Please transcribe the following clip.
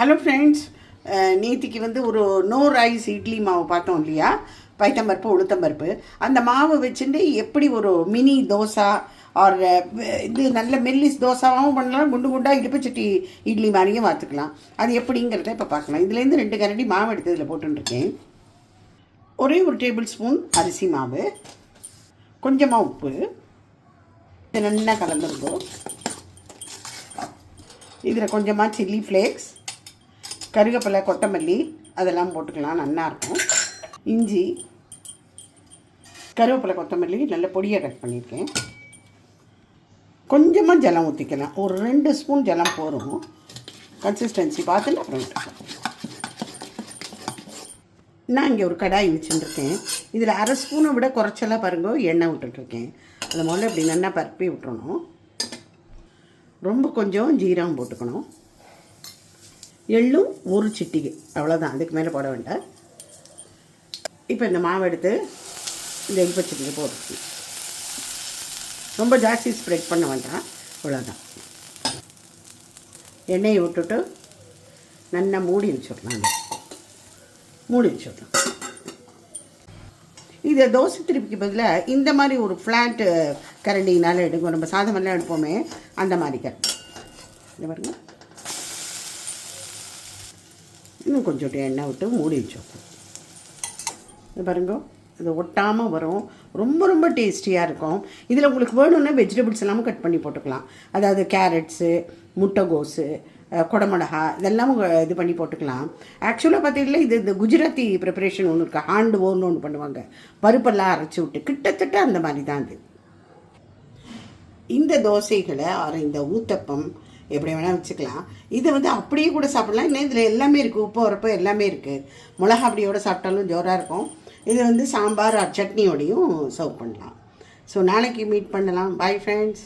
Hello friends நேத்திக்கு வந்து ஒரு நோ ரைஸ் இட்லி மாவு பார்த்தோம் இல்லையா? பைத்தம்பருப்பு உளுத்தம்பருப்பு அந்த மாவு வச்சுட்டு எப்படி ஒரு மினி தோசை ஆர் இது நல்ல மெல்லிஸ் தோசாவும் பண்ணலாம். குண்டு குண்டாக இடுப்பு சட்டி இட்லி மாதிரியும் பார்த்துக்கலாம் அது எப்படிங்கிறத இப்போ பார்க்கலாம். இதுலேருந்து ரெண்டு கரண்டி மாவு எடுத்து இதில் போட்டுருக்கேன். ஒரே ஒரு டேபிள் ஸ்பூன் அரிசி மாவு. கொஞ்சமாக உப்பு. இது நல்லா கலந்துருக்கும். இதில் கொஞ்சமாக சில்லி ஃப்ளேக்ஸ் கருவேப்பிலை கொத்தமல்லி அதெல்லாம் போட்டுக்கலாம் நல்லாயிருக்கும் இஞ்சி கருவேப்பிலை கொத்தமல்லி நல்ல பொடியாக கட் பண்ணியிருக்கேன். கொஞ்சமாக ஜலம் ஊற்றிக்கலாம் ஒரு ரெண்டு ஸ்பூன் ஜலம் போதும். கன்சிஸ்டன்சி பார்த்துட்டு அப்புறம் நான் இங்கே ஒரு கடாய் வச்சுட்டுருக்கேன் இதில் அரை ஸ்பூனை விட குறைச்சலாக பாருங்க எண்ணெய் விட்டுட்ருக்கேன் அதை முதல்ல இப்படி நல்லா பரப்பி விட்டுறணும். ரொம்ப கொஞ்சம் ஜீரகம் போட்டுக்கணும். எள்ளும் ஒரு சிட்டிகை. அவ்வளோதான் அதுக்கு மேலே போட வேண்டாம். இப்போ இந்த மாவு எடுத்து இந்த எல் பச்சடியில் போட்டுருக்கு ரொம்ப ஜாஸ்தி ஸ்ப்ரெட் பண்ண வேண்டாம். அவ்வளோதான் எண்ணெயை விட்டுட்டு நல்லா மூடி வச்சிடலாம். மூடி வச்சிடலாம். இதை தோசை திருப்பிக்கு பதிலாக இந்த மாதிரி ஒரு ஃப்ளாட்டு கரண்டினால எடுக்கும். நம்ம சாதமெல்லாம் எடுப்போமே அந்த மாதிரி கரண்டி. இந்த பாருங்கள் இன்னும் கொஞ்சம் எண்ணெய் விட்டு மூடி வச்சோம் இது பாருங்க இது ஒட்டாமல் வரும். ரொம்ப ரொம்ப டேஸ்டியாக இருக்கும். இதில் உங்களுக்கு வேணும்னா வெஜிடபிள்ஸ் எல்லாமே கட் பண்ணி போட்டுக்கலாம். அதாவது கேரட்ஸு முட்டைகோஸு குடமிளகா இதெல்லாம் இது பண்ணி போட்டுக்கலாம். ஆக்சுவலாக பார்த்தீங்கன்னா இது இந்த குஜராத்தி ப்ரிப்பரேஷன் ஒன்று இருக்குது ஹாண்டு ஓன்னு ஒன்று பண்ணுவாங்க. பருப்பெல்லாம் அரைச்சி விட்டு கிட்டத்தட்ட அந்த மாதிரி தான் இது. இந்த தோசைகளை ஆர் இந்த ஊத்தப்பம் எப்படி வேணால் வச்சுக்கலாம். இதை வந்து அப்படியே கூட சாப்பிடலாம். இன்னும் இதில் எல்லாமே இருக்குது உப்பு உரப்பு எல்லாமே இருக்குது மிளகா அப்படியோட சாப்பிட்டாலும் ஜோராக இருக்கும். இது வந்து சாம்பார் சட்னியோடையும் சர்வ் பண்ணலாம். ஸோ நாளைக்கு மீட் பண்ணலாம். Bye friends